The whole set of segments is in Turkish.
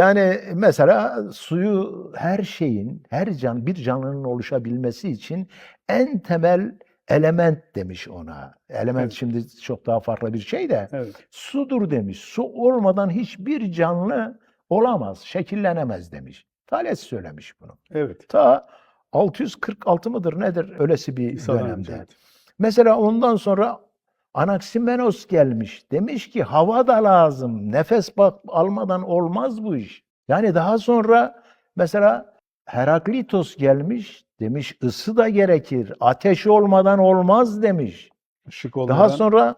Yani mesela suyu her şeyin, her can, bir canlının oluşabilmesi için en temel element demiş ona. Element Evet. şimdi çok daha farklı bir şey de Evet. sudur demiş. Su olmadan hiçbir canlı olamaz, şekillenemez demiş. Thales söylemiş bunu. Evet. Ta 646 mıdır nedir öylesi bir İsa'dan dönemde. evet. Mesela ondan sonra Anaximenos gelmiş. Demiş ki hava da lazım. Nefes bak almadan olmaz bu iş. Yani daha sonra mesela Heraklitos gelmiş. Demiş ısı da gerekir. Ateş olmadan olmaz demiş. Işık olmadan. Daha sonra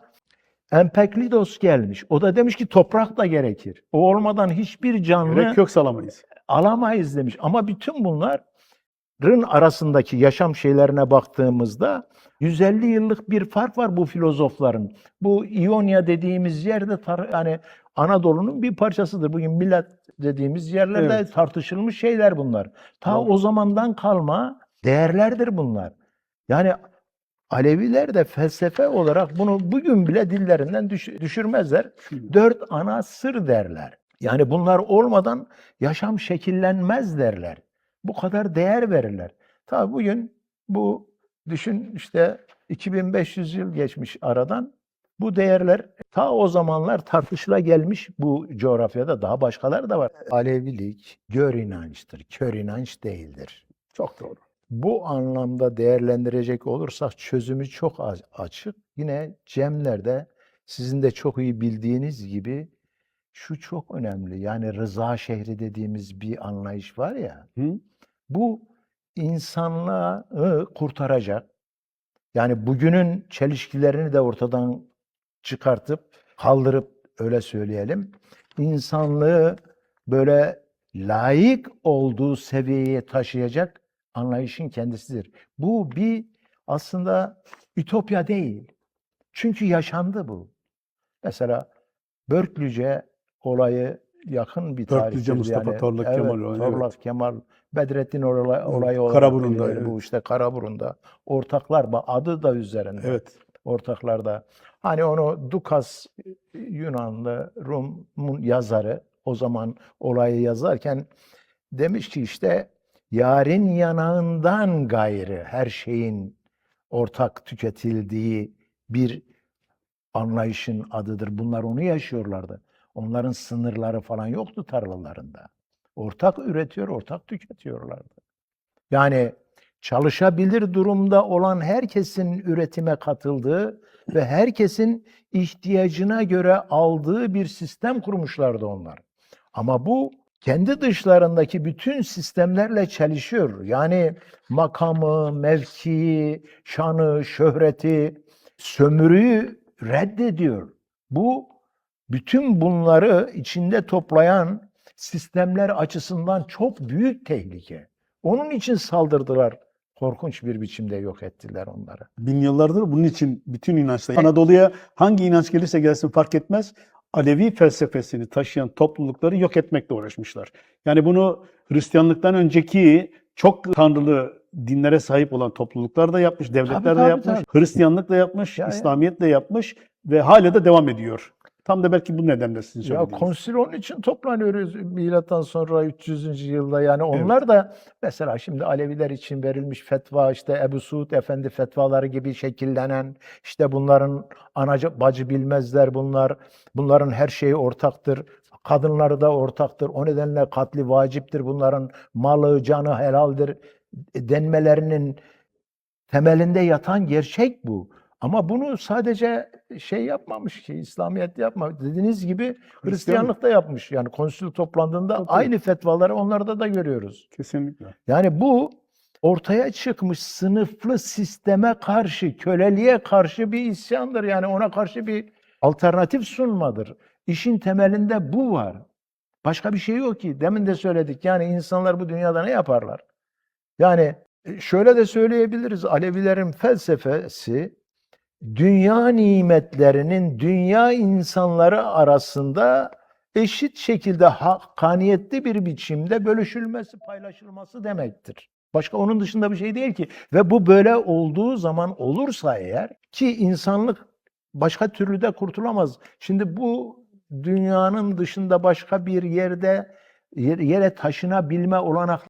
Empeklidos gelmiş. O da demiş ki toprak da gerekir. O olmadan hiçbir canlı Gerek yok salamayız. alamayız demiş. Ama bütün bunların arasındaki yaşam şeylerine baktığımızda 150 yıllık bir fark var bu filozofların. Bu İonya dediğimiz yerde yani Anadolu'nun bir parçasıdır. Bugün millet dediğimiz yerlerde Evet. tartışılmış şeyler bunlar. Ta Doğru. o zamandan kalma değerlerdir bunlar. Yani Aleviler de felsefe olarak bunu bugün bile dillerinden düş- düşürmezler. Dört ana sır derler. Yani bunlar olmadan yaşam şekillenmez derler. Bu kadar değer verirler. Tabi bugün bu düşün işte 2500 yıl geçmiş aradan bu değerler ta o zamanlar tartışıla gelmiş bu coğrafyada daha başkaları da var. Alevilik gör inançtır, kör inanç değildir. Çok doğru. Bu anlamda değerlendirecek olursak çözümü çok açık. Yine Cemler'de sizin de çok iyi bildiğiniz gibi şu çok önemli. Yani rıza şehri dediğimiz bir anlayış var ya. Hı? Bu insanlığı kurtaracak. Yani bugünün çelişkilerini de ortadan çıkartıp kaldırıp öyle söyleyelim. insanlığı böyle layık olduğu seviyeye taşıyacak anlayışın kendisidir. Bu bir aslında ütopya değil. Çünkü yaşandı bu. Mesela Börklüce olayı yakın bir tarihtir. Mustafa yani. Torlak evet, Kemal olayı, evet. Torlak Kemal, Bedrettin olay, Evet, olayı olarak Karaburun'da, bilinir bu evet. işte Karaburun'da. Ortaklar adı da üzerinde Evet. ortaklarda. Hani onu Dukas Yunanlı Rum'un yazarı o zaman olayı yazarken demiş ki işte yarın yanağından gayrı her şeyin ortak tüketildiği bir anlayışın adıdır. Bunlar onu yaşıyorlardı. Onların sınırları falan yoktu tarlalarında. Ortak üretiyor, ortak tüketiyorlardı. Yani çalışabilir durumda olan herkesin üretime katıldığı ve herkesin ihtiyacına göre aldığı bir sistem kurmuşlardı onlar. Ama bu kendi dışlarındaki bütün sistemlerle çelişiyor. Yani makamı, mevkii, şanı, şöhreti, sömürüyü reddediyor. Bu bütün bunları içinde toplayan sistemler açısından çok büyük tehlike. Onun için saldırdılar. Korkunç bir biçimde yok ettiler onları. Bin yıllardır bunun için bütün inançlar. Anadolu'ya hangi inanç gelirse gelsin fark etmez. Alevi felsefesini taşıyan toplulukları yok etmekle uğraşmışlar. Yani bunu Hristiyanlıktan önceki çok tanrılı dinlere sahip olan topluluklar da yapmış, devletler Tabii, de tabii, yapmış, Hristiyanlık da yapmış, Ya, ya. İslamiyet de yapmış ve hala da devam ediyor. Tam da belki bu nedenle sizin Ya söylediğiniz. konsül onun için toplanıyoruz milattan sonra 300. yılda yani onlar da mesela şimdi Aleviler için verilmiş fetva işte Ebu Suud Efendi fetvaları gibi şekillenen işte bunların anacı bacı bilmezler bunlar bunların her şeyi ortaktır. Kadınları da ortaktır. O nedenle katli vaciptir. Bunların malı, canı helaldir denmelerinin temelinde yatan gerçek bu. Ama bunu sadece şey yapmamış ki, İslamiyet yapmamış. Dediğiniz gibi Hristiyanlık da yapmış. Yani konsül toplandığında Tabii. aynı fetvaları onlarda da görüyoruz. Kesinlikle. Yani bu ortaya çıkmış sınıflı sisteme karşı, köleliğe karşı bir isyandır. Yani ona karşı bir alternatif sunmadır. İşin temelinde bu var. Başka bir şey yok ki. Demin de söyledik. Yani insanlar bu dünyada ne yaparlar? Yani e, şöyle de söyleyebiliriz. Alevilerin felsefesi dünya nimetlerinin dünya insanları arasında eşit şekilde hakkaniyetli bir biçimde bölüşülmesi, paylaşılması demektir. Başka onun dışında bir şey değil ki. Ve bu böyle olduğu zaman olursa eğer ki insanlık başka türlü de kurtulamaz. Şimdi bu dünyanın dışında başka bir yerde yer- yere taşınabilme olanak